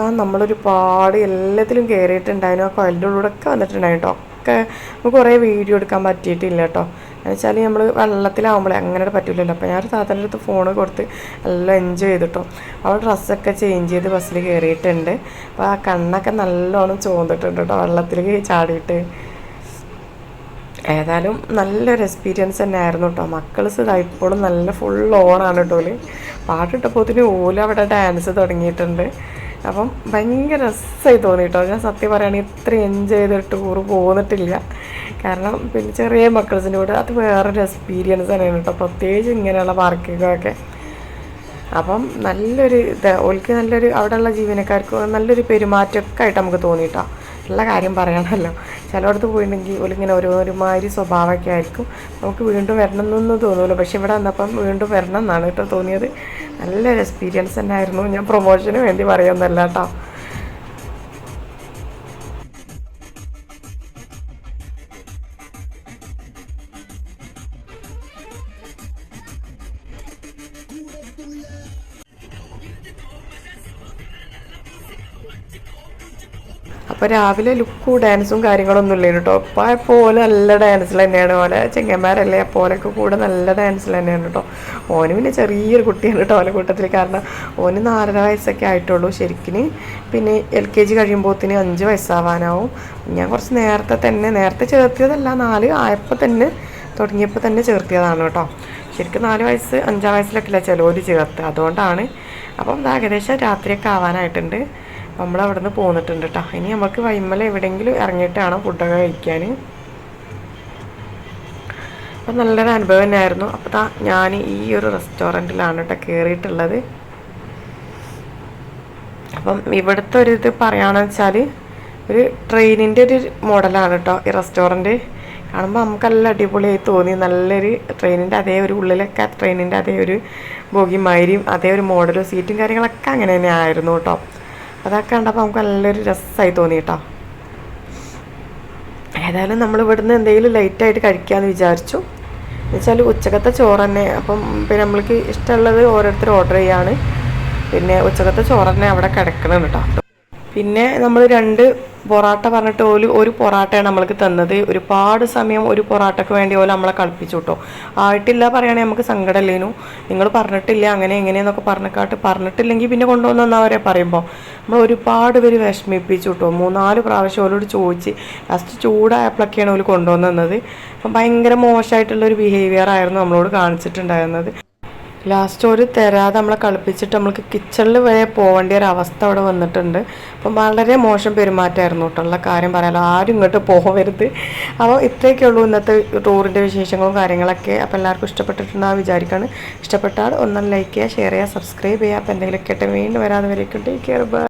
അതാ നമ്മളൊരുപാട് എല്ലാത്തിലും കയറിയിട്ടുണ്ടായിരുന്നു ആ കൊയലിന്റെ ഉള്ളിലൂടെയൊക്കെ വന്നിട്ടുണ്ടായിരുന്നു കേട്ടോ ഒക്കെ നമുക്ക് കുറേ വീഡിയോ എടുക്കാൻ പറ്റിയിട്ടില്ല കേട്ടോ എന്ന് വെച്ചാൽ നമ്മൾ വെള്ളത്തിലാവുമ്പോൾ അങ്ങനെ പറ്റില്ലല്ലോ അപ്പോൾ ഞാൻ താത്തന്റെ അടുത്ത് ഫോൺ കൊടുത്ത് എല്ലാം എൻജോയ് ചെയ്തിട്ടോ. അവൾ ഡ്രസ്സൊക്കെ ചേഞ്ച് ചെയ്ത് ബസ്സിൽ കയറിയിട്ടുണ്ട് അപ്പോൾ ആ കണ്ണൊക്കെ നല്ലോണം ചോന്നിട്ടുണ്ട് കേട്ടോ വെള്ളത്തിൽ ചാടിയിട്ട്. ഏതായാലും നല്ലൊരു എക്സ്പീരിയൻസ് തന്നെ ആയിരുന്നു കേട്ടോ മക്കൾസ് ഇതാ ഇപ്പോഴും നല്ല ഫുൾ ഓണാണ് കേട്ടോ ഓൽ. പാട്ടിട്ടപ്പോത്തിന് ഓല അവിടെ ഡാൻസ് തുടങ്ങിയിട്ടുണ്ട്. അപ്പം ഭയങ്കര രസമായി തോന്നി കേട്ടോ ഞാൻ സത്യം പറയുകയാണെങ്കിൽ ഇത്രയും എൻജോയ് ചെയ്തിട്ട് ടൂർ പോന്നിട്ടില്ല. കാരണം പിന്നെ ചെറിയ മക്കൾസിന്റെ കൂടെ അത് വേറൊരു എക്സ്പീരിയൻസ് തന്നെയാണ് കേട്ടോ. പ്രത്യേകിച്ച് ഇങ്ങനെയുള്ള പാർക്കിങ്ങൊക്കെ അപ്പം നല്ലൊരു ഇത് ഓൽക്ക് നല്ലൊരു അവിടെയുള്ള ജീവനക്കാർക്ക് നല്ലൊരു പെരുമാറ്റമൊക്കെ ആയിട്ട് നമുക്ക് തോന്നിയിട്ടാ ഉള്ള കാര്യം പറയണമല്ലോ. ചിലയിടത്ത് പോയിട്ടുണ്ടെങ്കിൽ ഒലിങ്ങനെ ഓരോരുമാതിരി സ്വഭാവമൊക്കെ ആയിരിക്കും. നമുക്ക് വീണ്ടും വരണം എന്നൊന്നും തോന്നുമല്ലോ പക്ഷെ ഇവിടെ വന്നപ്പം വീണ്ടും വരണം എന്നാണ് കേട്ടോ തോന്നിയത്. നല്ലൊരു എക്സ്പീരിയൻസ് തന്നെ ആയിരുന്നു ഞാൻ പ്രൊമോഷന് വേണ്ടി പറയുന്നല്ല കേട്ടോ. അപ്പോൾ രാവിലെ ലുക്കും ഡാൻസും കാര്യങ്ങളൊന്നും ഇല്ല കേട്ടോ അപ്പോൾ പോലെ നല്ല ഡാൻസിൽ തന്നെയാണ്. ഓലെ ചെങ്ങന്മാരല്ലേ അപ്പോലൊക്കെ കൂടെ നല്ല ഡാൻസിൽ തന്നെയാണ് കേട്ടോ ഓന് പിന്നെ ചെറിയൊരു കുട്ടിയാണ് കേട്ടോ ഓലെ കൂട്ടത്തിൽ കാരണം ഓന് നാലര വയസ്സൊക്കെ ആയിട്ടുള്ളൂ ശരിക്കും പിന്നെ എൽ കെ ജി കഴിയുമ്പോഴത്തേന് അഞ്ച് വയസ്സാവാനാവും. ഞാൻ കുറച്ച് നേരത്തെ തന്നെ നേരത്തെ ചേർത്തിയതല്ല നാല് ആയപ്പോൾ തന്നെ തുടങ്ങിയപ്പോൾ തന്നെ ചേർത്തിയതാണ് കേട്ടോ ശരിക്കും നാല് വയസ്സ് അഞ്ചാം വയസ്സിലൊക്കെ അല്ല ചിലവർ ചേർത്ത്. അതുകൊണ്ടാണ്. അപ്പം ഏകദേശം രാത്രിയൊക്കെ ആവാനായിട്ടുണ്ട്. നമ്മൾ അവിടെ നിന്ന് പോന്നിട്ടുണ്ട് കേട്ടോ ഇനി നമുക്ക് വൈമല എവിടെയെങ്കിലും ഇറങ്ങിയിട്ടാണ് ഫുഡൊക്കെ കഴിക്കാൻ. അപ്പം നല്ലൊരു അനുഭവം തന്നെയായിരുന്നു. അപ്പോൾ താ ഞാൻ ഈ ഒരു റെസ്റ്റോറന്റിലാണ് കേട്ടോ കയറിയിട്ടുള്ളത് അപ്പം ഇവിടുത്തെ ഒരു ഇത് പറയുകയാണെന്ന് വെച്ചാൽ ഒരു ട്രെയിനിന്റെ ഒരു മോഡലാണ് കേട്ടോ ഈ റെസ്റ്റോറന്റ്. കാണുമ്പോൾ നമുക്ക് നല്ല അടിപൊളിയായി തോന്നി. നല്ലൊരു ട്രെയിനിന്റെ അതേ ഒരു ഉള്ളിലൊക്കെ ട്രെയിനിന്റെ അതേ ഒരു ബോഗിമാരിയും അതേ ഒരു മോഡലും സീറ്റും കാര്യങ്ങളൊക്കെ അങ്ങനെ തന്നെ ആയിരുന്നു കേട്ടോ അതൊക്കെ കണ്ടപ്പോൾ നമുക്ക് നല്ലൊരു രസമായി തോന്നി കേട്ടോ ഏതായാലും നമ്മൾ ഇവിടുന്ന് എന്തെങ്കിലും ലൈറ്റായിട്ട് കഴിക്കാമെന്ന് വിചാരിച്ചു. എന്നുവെച്ചാൽ ഉച്ചക്കത്തെ ചോറ് തന്നെ. അപ്പം പിന്നെ നമ്മൾക്ക് ഇഷ്ടമുള്ളത് ഓരോരുത്തർ ഓർഡർ ചെയ്യാണ്. പിന്നെ ഉച്ചക്കത്തെ ചോറ് തന്നെ അവിടെ കിടക്കണം കേട്ടോ പിന്നെ നമ്മൾ രണ്ട് പൊറാട്ട പറഞ്ഞിട്ട് ഓൽ ഒരു പൊറാട്ടയാണ് നമ്മൾക്ക് തന്നത്. ഒരുപാട് സമയം ഒരു പൊറാട്ടയ്ക്ക് വേണ്ടി ഓൽ നമ്മളെ കളിപ്പിച്ചു കേട്ടോ ആയിട്ടില്ല പറയുകയാണെങ്കിൽ നമുക്ക് സങ്കടമില്ലേനു നിങ്ങൾ പറഞ്ഞിട്ടില്ല അങ്ങനെ എങ്ങനെയെന്നൊക്കെ പറഞ്ഞക്കാട്ട് പറഞ്ഞിട്ടില്ലെങ്കിൽ പിന്നെ കൊണ്ടുവന്നവരെ പറയുമ്പോൾ നമ്മൾ ഒരുപാട് പേര് വിഷമിപ്പിച്ചു കേട്ടോ മൂന്നാൽ പ്രാവശ്യം ഓലോട് ചോദിച്ച് ലാസ്റ്റ് ചൂടായപ്പോഴൊക്കെയാണ് ഓൽ കൊണ്ടുവന്നത് അപ്പം ഭയങ്കര മോശമായിട്ടുള്ളൊരു ബിഹേവിയർ ആയിരുന്നു നമ്മളോട് കാണിച്ചിട്ടുണ്ടായിരുന്നത്. ലാസ്റ്റ് ഒരു തരാതെ നമ്മളെ കളിപ്പിച്ചിട്ട് നമ്മൾക്ക് കിച്ചണിൽ വരെ പോകേണ്ട ഒരു അവസ്ഥ അവിടെ വന്നിട്ടുണ്ട്. അപ്പം വളരെ മോശം പെരുമാറ്റമായിരുന്നു കേട്ടുള്ള കാര്യം പറയാലോ. ആരും ഇങ്ങോട്ട് പോകരുത് അപ്പോൾ ഇത്രയൊക്കെ ഉള്ളൂ ഇന്നത്തെ ടൂറിന്റെ വിശേഷങ്ങളും കാര്യങ്ങളൊക്കെ. അപ്പോൾ എല്ലാവർക്കും ഇഷ്ടപ്പെട്ടിട്ടുണ്ടാകും വിചാരിക്കുകയാണ് ഇഷ്ടപ്പെട്ടാൽ ഒന്നും ലൈക്ക് ചെയ്യുക ഷെയർ ചെയ്യുക സബ്സ്ക്രൈബ് ചെയ്യുക. അപ്പോൾ എന്തെങ്കിലുമൊക്കെ ആയിട്ട് വീണ്ടും വരാതെ വരേക്കും ടേക്ക് കെയർ ബൈ